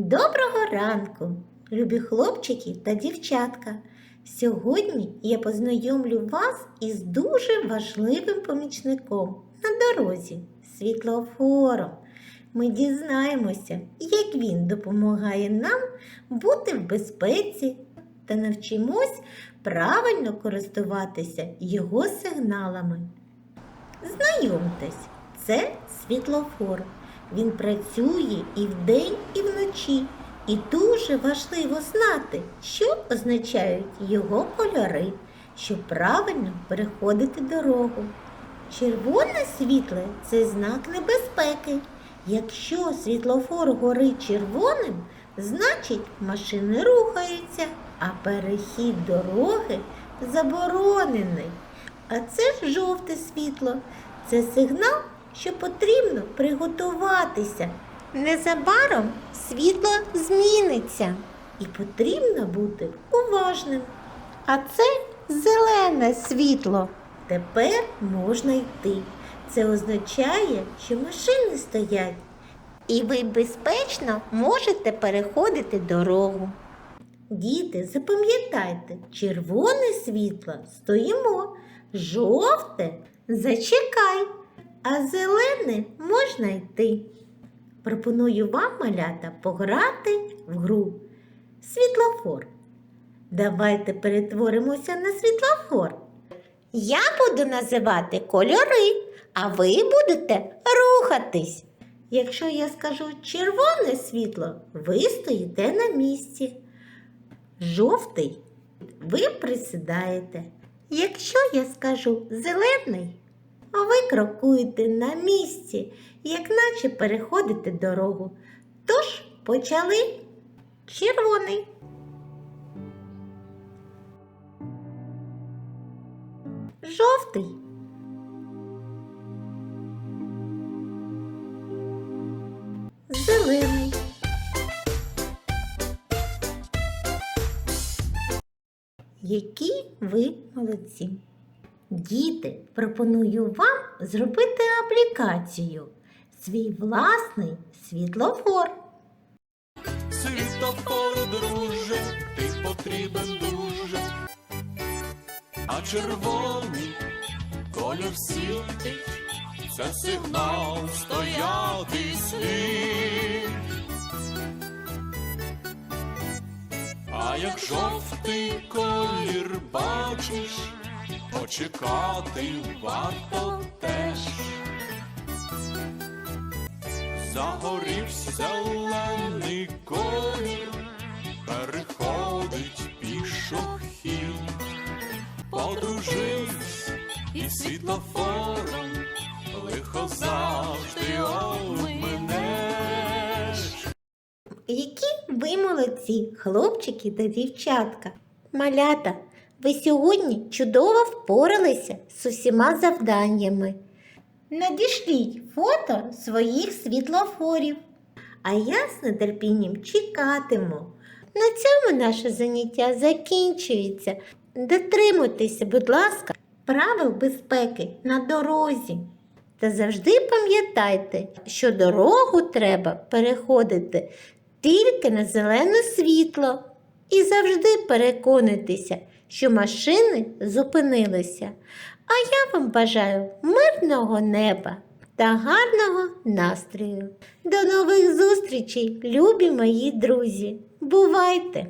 Доброго ранку, любі хлопчики та дівчатка. Сьогодні я познайомлю вас із дуже важливим помічником на дорозі світлофором. Ми дізнаємося, як він допомагає нам бути в безпеці та навчимось правильно користуватися його сигналами. Знайомтесь, це світлофор. Він працює і вдень, і вночі. І дуже важливо знати, що означають його кольори, щоб правильно переходити дорогу. Червоне світло це знак небезпеки. Якщо світлофор горить червоним, значить машини рухаються, а перехід дороги заборонений. А це ж жовте світло. Це сигнал, що потрібно приготуватися. Незабаром світло зміниться і потрібно бути уважним. А це зелене світло. Тепер можна йти. Це означає, що машини стоять. І ви безпечно можете переходити дорогу. Діти, запам'ятайте, червоне світло стоїмо, жовте зачекай, а зелене можна йти. Пропоную вам, малята, пограти в гру Світлофор. Давайте перетворимося на світлофор. Я буду називати кольори, а ви будете рухатись. Якщо я скажу червоне світло, ви стоїте на місці. Жовтий ви присідаєте. Якщо я скажу зелений, ви крокуєте на місці, як наче переходите дорогу. Тож почали червоний. Жовтий. Зелений. Які ви молодці! Діти, пропоную вам зробити аплікацію. Свій власний світлофор. Світофор, друже, ти потрібен дуже, а червоний колір світить, це сигнал стояти слід. А як жовтий колір бачиш, почекати варто теж. Загорівся зелений колір, переходить пішохід. Подружись із світлофором, лихо завжди обминеш. Які ви молодці, хлопчики та дівчатка. Малята, ви сьогодні чудово впоралися з усіма завданнями. Надішліть фото своїх світлофорів, а я з нетерпінням чекатиму. На цьому наше заняття закінчується. Дотримуйтеся, будь ласка, правил безпеки на дорозі. Та завжди пам'ятайте, що дорогу треба переходити тільки на зелене світло. І завжди переконуйтеся, що машини зупинилися. А я вам бажаю мирного неба та гарного настрою. До нових зустрічей, любі мої друзі! Бувайте!